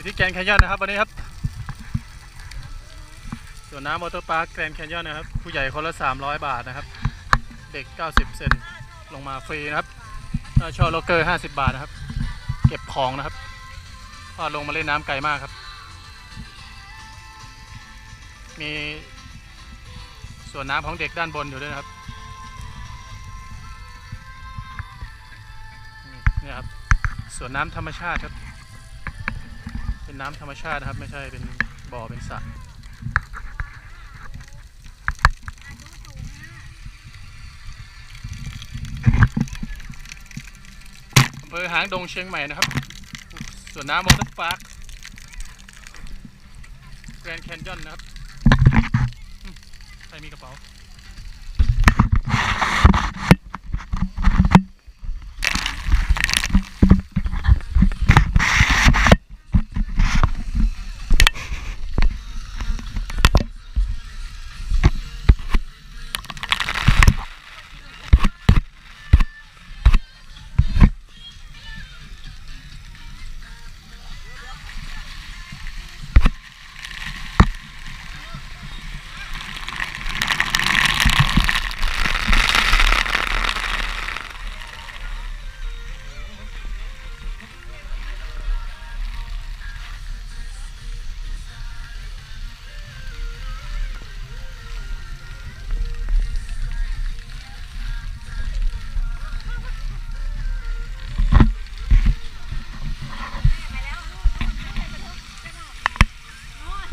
อยู่ที่แกรนแคนยอนนะครับวันนี้ครับส่วนน้ำมอเตอร์พาร์คแกรนแคนยอนนะครับ ผู้ใหญ่คนละ 300 บาทนะครับ เด็ก 90 เซนลงมาฟรีนะครับถ้าชอโลเกอร์ 50 บาทนะครับ เก็บของนะครับพราะลงมาเล่นน้ำไกลมากครับ มีส่วนน้ำของเด็กด้านบนอยู่ด้วยนะครับนี่ครับส่วนน้ำธรรมชาติครับ เป็นน้ำธรรมชาตินะครับ ไม่ใช่เป็นบ่อเป็นสระอำเภอหางดงเชียงใหม่นะครับส่วนน้ำมอเตอร์พาร์คแกรนด์แคนยอนนะครับ ใครมีกระเป๋า